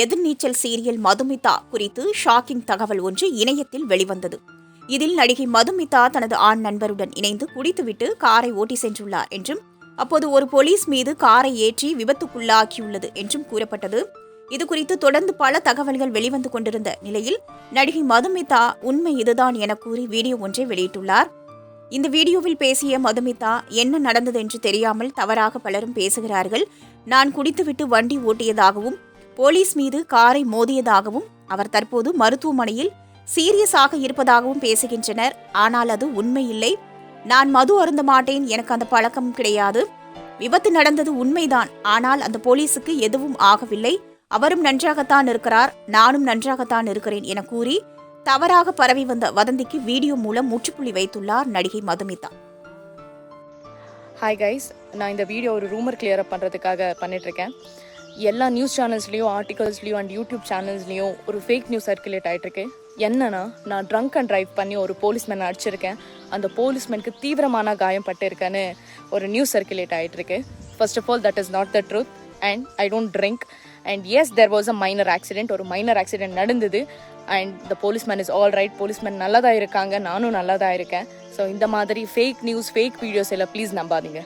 எதிர்நீச்சல் serial Madhumitha குறித்து shocking தகவல் ஒன்று இணையத்தில் வெளிவந்தது. இதில் நடிகை மதுமிதா தனது ஆண் நண்பருடன் இணைந்து குடித்துவிட்டு காரை ஓட்டி சென்றுள்ளார் என்றும் அப்போது ஒரு போலீஸ் மீது காரை ஏற்றி விபத்துக்குள்ளாக்கியுள்ளது என்றும் கூறப்பட்டது. இதுகுறித்து தொடர்ந்து பல தகவல்கள் வெளிவந்து கொண்டிருந்த நிலையில் நடிகை மதுமிதா உண்மை இதுதான் என கூறி வீடியோ ஒன்றை வெளியிட்டுள்ளார். இந்த வீடியோவில் பேசிய மதுமிதா என்ன நடந்தது என்று தெரியாமல் தவறாக பலரும் பேசுகிறார்கள். நான் குடித்துவிட்டு வண்டி ஓட்டியதாகவும் போலீஸ் மீது காரை மோதியதாகவும் அவர் தற்போது மருத்துவமனையில் சீரியஸாக இருப்பதாகவும் பேசுகின்றனர். ஆனால் அது உண்மையில்லை. நான் மது அருந்த மாட்டேன். எனக்கு அந்த பழக்கம் கிடையாது. விபத்து நடந்தது உண்மைதான். ஆனால் அந்த போலீஸுக்கு எதுவும் ஆகவில்லை. அவரும் நன்றாகத்தான் இருக்கிறார். நானும் நன்றாகத்தான் இருக்கிறேன் என கூறி தவறாக பரவி வந்த வதந்திக்கு வீடியோ மூலம் முற்றுப்புள்ளி வைத்துள்ளார் நடிகை மதுமிதா. ஹாய் கைஸ் நான் இந்த வீடியோ ஒரு ரூமர் கிளியர் அப் பண்ணுறதுக்காக பண்ணிட்டுருக்கேன் எல்லா நியூஸ் சேனல்ஸ்லேயும் ஆர்டிகல்ஸ்லேயும் அண்ட் யூடியூப் சேனல்ஸ்லேயும் ஒரு ஃபேக் நியூஸ் சர்க்குலேட் ஆகிட்டுருக்கு என்னன்னா நான் ட்ரங்க் அண்ட் ட்ரைவ் பண்ணி ஒரு போலீஸ்மேன் அடிச்சிருக்கேன். அந்த போலீஸ்மேனுக்கு தீவிரமான காயம் பட்டிருக்கேன்னு ஒரு நியூஸ் சர்க்குலேட் ஆகிட்டுருக்கு first of all that is not the truth and I don't drink and yes there was a minor accident ஒரு மைனர் ஆக்சிடென்ட் நடந்தது. And the policeman is all right policeman நல்லதாக இருக்காங்க. நானும் நல்லா தான் இருக்கேன். ஸோ இந்த மாதிரி ஃபேக் நியூஸ் ஃபேக் வீடியோஸ் எல்லாம் ப்ளீஸ் நம்பாதீங்க.